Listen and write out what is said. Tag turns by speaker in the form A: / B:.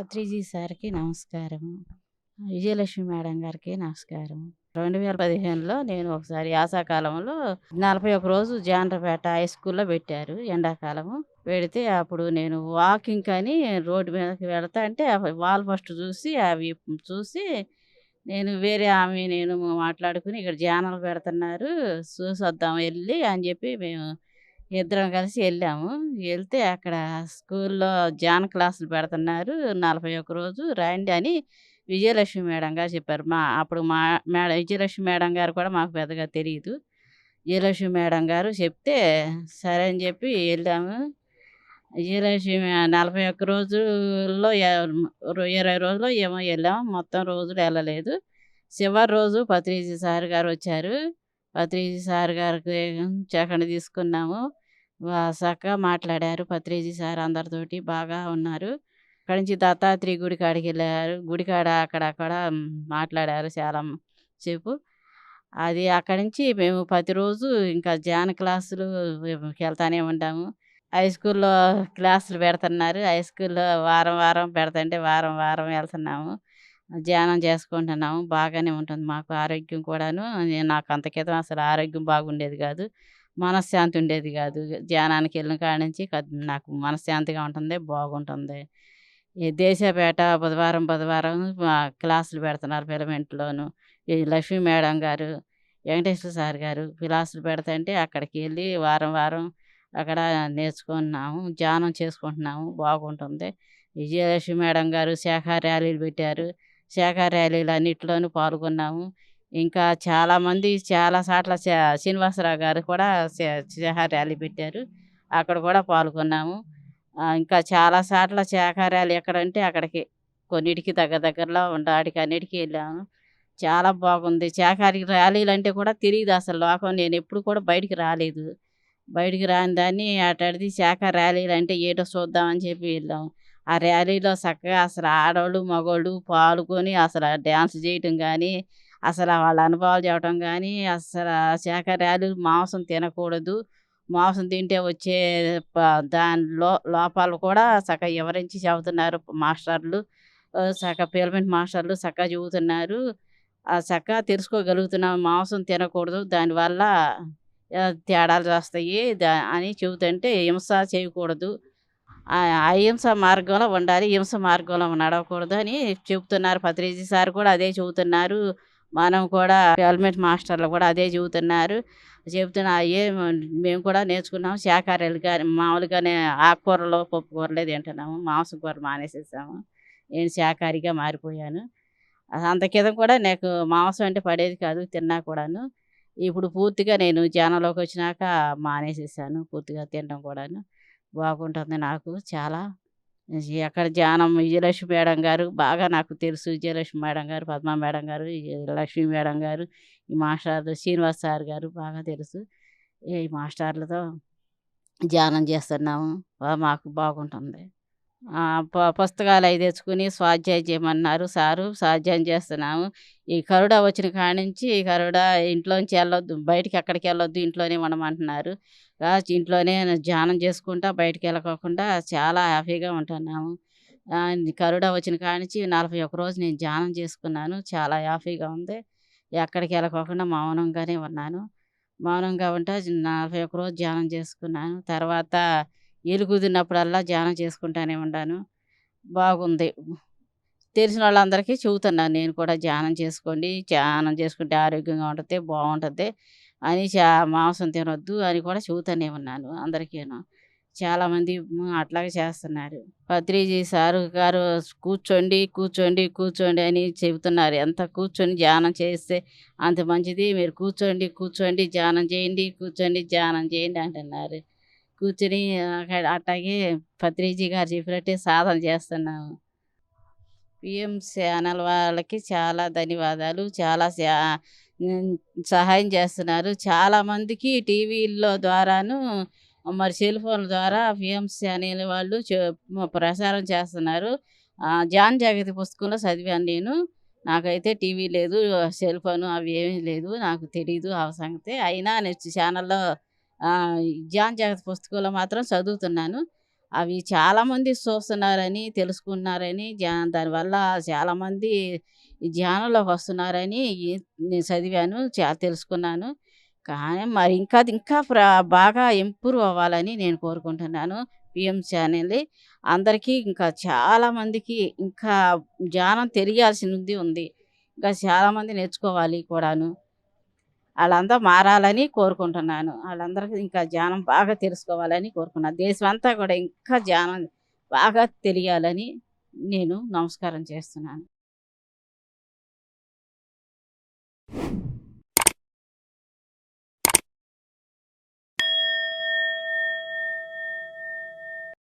A: పత్రిజీ సార్‌కి నమస్కారం. విజయలక్ష్మి మేడం గారికి నమస్కారం. 2015లో నేను ఒకసారి యాసాకాలంలో నలభై ఒక రోజు జాండ్రపేట హై స్కూల్‌లో పెట్టారు ఎండాకాలము. పెడితే అప్పుడు నేను వాకింగ్ అని రోడ్డు మీదకి వెళ్తాంటే వాల్ ఫస్ట్ చూసి అవి చూసి నేను వేరే ఆమె నేను మాట్లాడుకుని ఇక్కడ జానాలు పెడుతున్నారు చూసొద్దాం వెళ్ళి అని చెప్పి మేము ఇద్దరం కలిసి వెళ్ళాము వెళ్తే అక్కడ స్కూల్‌లో జాన్ క్లాసులు పెడుతున్నారు 41 రోజు రండి అని విజయలక్ష్మి మేడం గారు చెప్పారు. మా అప్పుడు మా మేడం విజయలక్ష్మి మేడం గారు కూడా మాకు పెద్దగా తెలియదు విజయలక్ష్మి మేడం గారు చెప్తే సరే అని చెప్పి వెళ్ళాము విజయలక్ష్మి 41 రోజుల్లో ఇరవై రోజుల్లో ఏమో వెళ్ళాము మొత్తం రోజులు వెళ్ళలేదు చివరి రోజు పత్రిజీ సార్ గారు వచ్చారు. పత్రిజీ సార్ గారికి చెక్కను తీసుకున్నాము. చక్కగా మాట్లాడారు పత్రేజీ సార్ అందరితోటి బాగా ఉన్నారు. అక్కడి నుంచి దత్తాత్రేయ గుడి కాడికెళ్ళారు. గుడికాడ అక్కడక్కడ మాట్లాడారు చాలా సేపు. అది అక్కడి నుంచి మేము ప్రతిరోజు ఇంకా ధ్యాన క్లాసులు వెళ్తానే ఉంటాము. హై స్కూల్‌లో క్లాసులు పెడుతున్నారు. హై స్కూల్‌లో వారం వారం పెడతంటే వారం వారం వెళ్తున్నాము. ధ్యానం చేసుకుంటున్నాము. బాగానే ఉంటుంది మాకు ఆరోగ్యం కూడాను. నాకు అంత క్రితం అసలు ఆరోగ్యం బాగుండేది కాదు. మనశ్శాంతి ఉండేది కాదు. ధ్యానానికి వెళ్ళిన కాడ నుంచి నాకు మనశ్శాంతిగా ఉంటుంది. బాగుంటుంది. ఈ దేశపేట బుధవారం బుధవారం క్లాసులు పెడుతున్నారు పిలమెంట్‌లోను. ఈ లక్ష్మీ మేడం గారు, వెంకటేశ్వర సార్ గారు క్లాసులు పెడతంటే అక్కడికి వెళ్ళి వారం వారం అక్కడ నేర్చుకున్నాము ధ్యానం చేసుకుంటున్నాము. బాగుంటుంది. విజయలక్ష్మి మేడం గారు శాఖ ర్యాలీలు పెట్టారు. శాఖ ర్యాలీలు అన్నింటిలోనూ పాల్గొన్నాము. ఇంకా చాలామంది చాలా సార్లు శ్రీనివాసరావు గారు కూడా శాఖ ర్యాలీ పెట్టారు. అక్కడ కూడా పాల్గొన్నాము. ఇంకా చాలా సార్లు శాఖ ర్యాలీ ఎక్కడంటే అక్కడికి కొన్నిటికి దగ్గర దగ్గరలో ఉండే ఆటికి వెళ్ళాము. చాలా బాగుంది. శాఖా ర్యాలీలు అంటే కూడా తెలియదు అసలు లోకం నేను ఎప్పుడు కూడా బయటికి రాలేదు. బయటికి రాని దాన్ని అటాటిది శాఖ ర్యాలీలు అంటే ఏటో చూద్దాం అని చెప్పి వెళ్ళాము ఆ ర్యాలీలో చక్కగా అసలు ఆడవాళ్ళు మగవాళ్ళు పాల్గొని అసలు డ్యాన్స్ చేయటం కానీ అసలు వాళ్ళ అనుభవాలు చెప్పడం కానీ అసలు శాఖా మాంసం తినకూడదు. మాంసం తింటే వచ్చే దాని లో లోపాలు కూడా చక్కగా వివరించి చెబుతున్నారు మాస్టర్లు. ఆహ్, చక్కగా మాస్టర్లు చక్కగా చెబుతున్నారు. ఆహ్, చక్కగా తెలుసుకోగలుగుతున్నాం మాంసం తినకూడదు. దానివల్ల తేడాలు వస్తాయి దా అని చెబుతుంటే హింస చేయకూడదు. అహింస మార్గంలో ఉండాలి. హింస మార్గంలో నడవకూడదు అని చెబుతున్నారు. పత్రిజీ సార్ కూడా అదే చెబుతున్నారు. మనం కూడా గవర్నమెంట్ మాస్టర్లు కూడా అదే చెబుతున్నారు. చెబుతున్నా అయ్యే మేము కూడా నేర్చుకున్నాము. శాకాహారాలు కానీ మామూలుగానే ఆకుకూరలు, పప్పు కూరలే తింటున్నాము. మాంసం కూర మానేసేసాము. నేను శాకాహారిగా మారిపోయాను. అంత కింద కూడా నాకు మాంసం అంటే పడేది కాదు తిన్నా కూడాను. ఇప్పుడు పూర్తిగా నేను ధ్యానంలోకి వచ్చినాక మానేసేసాను. పూర్తిగా తినడం కూడాను. బాగుంటుంది నాకు చాలా. అక్కడ ధ్యానం విజయలక్ష్మి మేడం గారు బాగా నాకు తెలుసు. విజయలక్ష్మి మేడం గారు, పద్మ మేడం గారు, లక్ష్మి మేడం గారు, ఈ మాస్టారు శ్రీనివాస్ సార్ గారు బాగా తెలుసు. ఈ మాస్టర్లతో ధ్యానం చేస్తున్నాము. మాకు బాగుంటుంది. ప పుస్తకాలు అవి తెచ్చుకొని స్వాధ్యాయం చేయమన్నారు సారు. స్వాధ్యాయం చేస్తున్నాము. ఈ కరుడ వచ్చిన కాడ నుంచి ఈ కరోనా ఇంట్లోంచి వెళ్ళొద్దు. బయటికి ఎక్కడికి వెళ్ళొద్దు. ఇంట్లోనే ఉండమంటున్నారు. ఇంట్లోనే ధ్యానం చేసుకుంటా బయటికి వెళ్ళకోకుండా చాలా హ్యాపీగా ఉంటున్నాము. కరుడ వచ్చిన కాడ నుంచి 41 రోజు నేను ధ్యానం చేసుకున్నాను. చాలా హ్యాపీగా ఉంది. ఎక్కడికి వెళ్ళకోకుండా మౌనంగానే ఉన్నాను. మౌనంగా ఉంటే 41 రోజు ధ్యానం చేసుకున్నాను. తర్వాత వీలు కుదిరినప్పుడల్లా ధ్యానం చేసుకుంటానే ఉన్నాను. బాగుంది. తెలిసిన వాళ్ళందరికీ చెబుతున్నాను నేను కూడా ధ్యానం చేసుకోండి. ధ్యానం చేసుకుంటే ఆరోగ్యంగా ఉంటుంది బాగుంటుంది అని చా మాంసం తినొద్దు అని కూడా చెబుతూనే ఉన్నాను అందరికీను. చాలామంది అట్లాగే చేస్తున్నారు. పత్రిజీ సారు గారు కూర్చోండి, కూర్చోండి, కూర్చోండి అని చెబుతున్నారు. ఎంత కూర్చొని ధ్యానం చేస్తే అంత మంచిది. మీరు కూర్చోండి, కూర్చోండి ధ్యానం చేయండి. కూర్చోండి ధ్యానం చేయండి అంటున్నారు. కూర్చొని అక్కడ అట్టాగే పత్రిజీ గారు చెప్పినట్టే సాధన చేస్తున్నాము. పిఎం ఛానల్ వాళ్ళకి చాలా ధన్యవాదాలు. చాలా సహాయం చేస్తున్నారు. చాలామందికి టీవీల్లో ద్వారాను మరి సెల్ ఫోన్ల ద్వారా పిఎం ఛానల్ వాళ్ళు ప్రసారం చేస్తున్నారు. జాన్ జాగ్రత్త పుస్తకంలో చదివాను నేను. నాకైతే టీవీ లేదు. సెల్ ఫోను అవి ఏమీ లేదు. నాకు తెలీదు ఆ సంగతి. అయినా నేను ఛానల్‌లో జాన్ జాగ్రత్త పుస్తకంలో మాత్రం చదువుతున్నాను. అవి చాలామంది చూస్తున్నారని, తెలుసుకున్నారని, జా దానివల్ల చాలామంది ఈ ధ్యానంలోకి వస్తున్నారని నేను చదివాను. చా తెలుసుకున్నాను. కానీ మరి ఇంకా ఇంకా ప్ర బాగా ఇంప్రూవ్ అవ్వాలని నేను కోరుకుంటున్నాను. పిఎం ఛానల్ అందరికీ ఇంకా చాలామందికి ఇంకా ధ్యానం తెలియాల్సింది ఉంది. ఇంకా చాలామంది నేర్చుకోవాలి కూడాను. వాళ్ళందరూ మారాలని కోరుకుంటున్నాను. వాళ్ళందరికీ ఇంకా ధ్యానం బాగా తెలుసుకోవాలని కోరుకున్నాను. దేశమంతా కూడా ఇంకా ధ్యానం బాగా తెలియాలని నేను నమస్కారం చేస్తున్నాను.